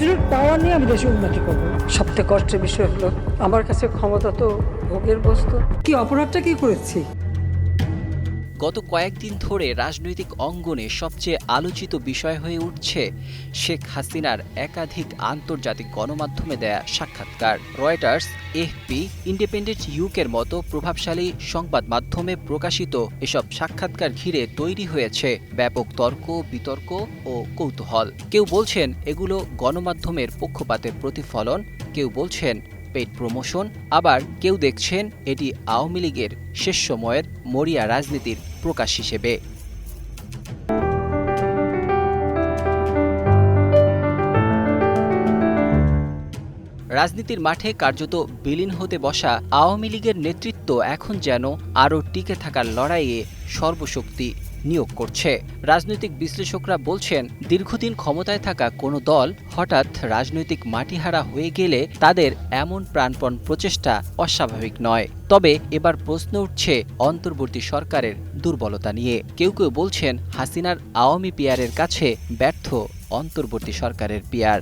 Absolute পাওয়ার নিয়ে আমি দেশে উন্নতি করব। সবথেকে কষ্টের বিষয় হলো আমার কাছে ক্ষমতা তো ভোগের বস্তু। কি অপরাধটা কি করেছি? গত কয়েকদিন ধরে রাজনৈতিক অঙ্গনে সবচেয়ে আলোচিত বিষয় হয়ে উঠছে শেখ হাসিনার একাধিক আন্তর্জাতিক গণমাধ্যমে দেয়া সাক্ষাৎকার। রয়টার্স এফপি ইন্ডিপেন্ডেন্ট ইউকের মতো প্রভাবশালী সংবাদ মাধ্যমে প্রকাশিত এসব সাক্ষাৎকার ঘিরে তৈরি হয়েছে ব্যাপক তর্ক, বিতর্ক ও কৌতূহল। কেউ বলছেন এগুলো গণমাধ্যমের পক্ষপাতের প্রতিফলন, কেউ বলছেন পেইড প্রমোশন, আবার কেউ দেখছেন এটি আওয়ামী লীগের শেষ সময়ের মরিয়া রাজনীতির প্রকাশ হিসেবে। রাজনীতির মাঠে কার্যত বিলীন হতে বসা আওয়ামী লীগের নেতৃত্ব এখন যেন আরও টিকে থাকার লড়াইয়ে সর্বশক্তি। নিয়োগ করছে। রাজনৈতিক বিশ্লেষকরা বলছেন, দীর্ঘদিন ক্ষমতায় থাকা কোনো দল হঠাৎ রাজনৈতিক মাটিহারা হয়ে গেলে তাদের এমন প্রাণপণ প্রচেষ্টা অস্বাভাবিক নয়। তবে এবার প্রশ্ন উঠছে অন্তর্বর্তী সরকারের দুর্বলতা নিয়ে। কেউ কেউ বলছেন, হাসিনার আওয়ামী পিয়ারের কাছে ব্যর্থ অন্তর্বর্তী সরকারের পিয়ার।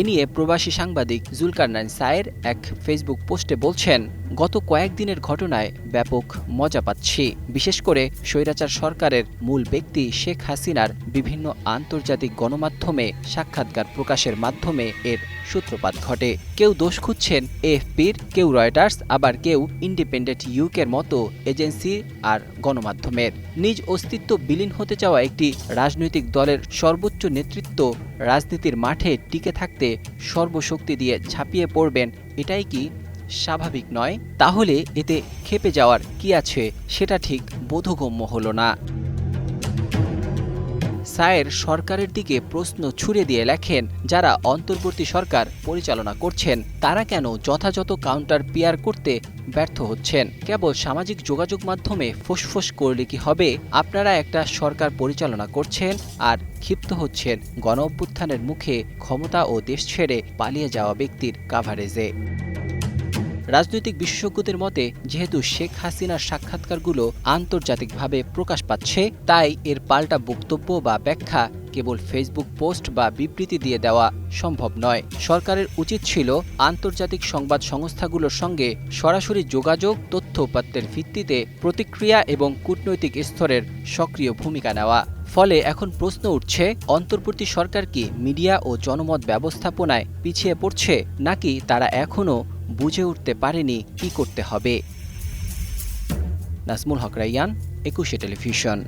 এ নিয়ে প্রবাসী সাংবাদিক জুলকারনাইন সায়ের এক ফেসবুক পোস্টে বলছেন, গত কয়েকদিনের ঘটনায় ব্যাপক মজা পাচ্ছি। বিশেষ করে স্বৈরাচার সরকারের মূল ব্যক্তি শেখ হাসিনার বিভিন্ন আন্তর্জাতিক গণমাধ্যমে সাক্ষাৎকার প্রকাশের মাধ্যমে এর সূত্রপাত ঘটে। কেউ দোষ খুঁজছেন এএফপির, কেউ রয়টার্স, আবার কেউ ইন্ডিপেন্ডেন্ট ইউকের মতো এজেন্সি আর গণমাধ্যমের। নিজ অস্তিত্ব বিলীন হতে চাওয়া একটি রাজনৈতিক দলের সর্বোচ্চ নেতৃত্ব রাজনীতির মাঠে টিকে থাকতে সর্বশক্তি দিয়ে ঝাঁপিয়ে পড়বেন, এটাই কি স্বাভাবিক নয়? তাহলে এতে খেপে যাওয়ার কি আছে সেটা ঠিক বোধগম্য হলো না। সায়ের সরকারের দিকে প্রশ্ন ছুড়ে দিয়ে লেখেন, যারা অন্তর্বর্তী সরকার পরিচালনা করছেন, তারা কেন যথাযথ কাউন্টার পিয়ার করতে ব্যর্থ হচ্ছেন? কেবল সামাজিক যোগাযোগ মাধ্যমে ফোসফোস করলে কি হবে? আপনারা একটা সরকার পরিচালনা করছেন আর ক্ষিপ্ত হচ্ছেন। গণ অভ্যুত্থানের মুখে ক্ষমতা ও দেশ ছেড়ে পালিয়ে যাওয়া ব্যক্তির কাভারেজে। রাজনৈতিক বিশেষজ্ঞদের মতে, যেহেতু শেখ হাসিনার সাক্ষাৎকারগুলো আন্তর্জাতিকভাবে প্রকাশ পাচ্ছে, তাই এর পাল্টা বক্তব্য বা ব্যাখ্যা কেবল ফেসবুক পোস্ট বা বিবৃতি দিয়ে দেওয়া সম্ভব নয়। সরকারের উচিত ছিল আন্তর্জাতিক সংবাদ সংস্থাগুলোর সঙ্গে সরাসরি যোগাযোগ, তথ্য উপাত্তের ভিত্তিতে প্রতিক্রিয়া এবং কূটনৈতিক স্তরের সক্রিয় ভূমিকা নেওয়া। ফলে এখন প্রশ্ন উঠছে, অন্তর্বর্তী সরকার কি মিডিয়া ও জনমত ব্যবস্থাপনায় পিছিয়ে পড়ছে, নাকি তারা এখনও বুঝে উঠতে পারেনি কি করতে হবে। নাসমুল হক রাইয়ান একুশে টেলিভিশন।